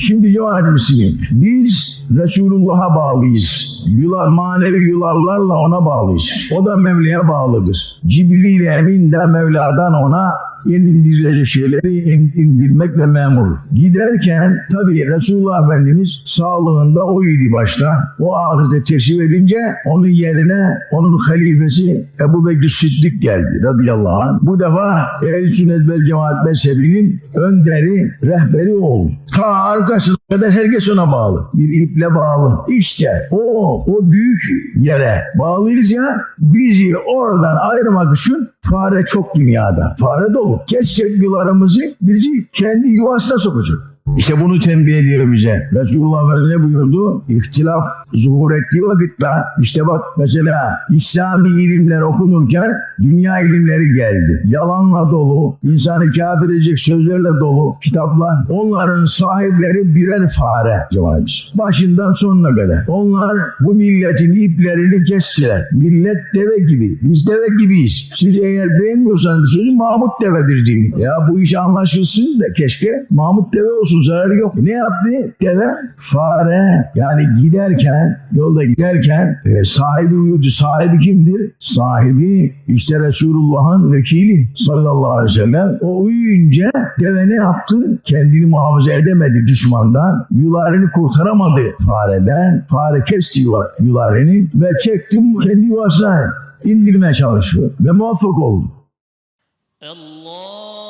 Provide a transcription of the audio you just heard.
Şimdi cemaat Müslümin, biz Resulullah'a bağlıyız. Yular, manevi yularlarla ona bağlıyız. O da Mevla'ya bağlıdır. Cibril Emin de Mevla'dan ona indirilecek şeyleri in- indirmekle memur. Giderken tabii Resulullah Efendimiz sağlığında o idi başta. O ahirete teşrif edince onun yerine onun halifesi Ebu Bekir Sıddık geldi radıyallahu anh. Bu defa Ehl-i Sünnet vel Cemaat mezhebinin önderi, rehberi oldu. Ta arkasına kadar herkes ona bağlı. Bir iple bağlı. İşte o, o büyük yere bağlıyız ya bizi oradan ayırmak için fare çok dünyada. Fare dolu. Kesecek yularımızı bizi kendi yuvasına sokacak. İşte bunu tembih ediyor bize. Resulullah ne buyurdu? İhtilaf zuhur ettiği vakitte işte bak mesela İslami ilimler okunurken dünya ilimleri geldi. Yalanla dolu, insanı kafir edecek sözlerle dolu kitaplar. Onların sahipleri birer fare cemaatimiz. Başından sonuna kadar. Onlar bu milletin iplerini kestiler. Millet deve gibi. Biz deve gibiyiz. Siz eğer beğenmiyorsanız sözü Mahmut devedir deyin. Ya bu iş anlaşılsın da keşke Mahmut deve olsun su zararı yok. Ne yaptı? Deve fare yani giderken yolda giderken e, sahibi uyurdu. Sahibi kimdir? Sahibi işte Resulullah'ın vekili sallallahu aleyhi ve sellem. O uyuyunca deve ne yaptı? Kendini muhafaza edemedi düşmandan. Yularını kurtaramadı fareden. Fare kesti yularını ve çektim kendi yuvasına indirmeye çalışıyor ve muvaffak oldu. Allah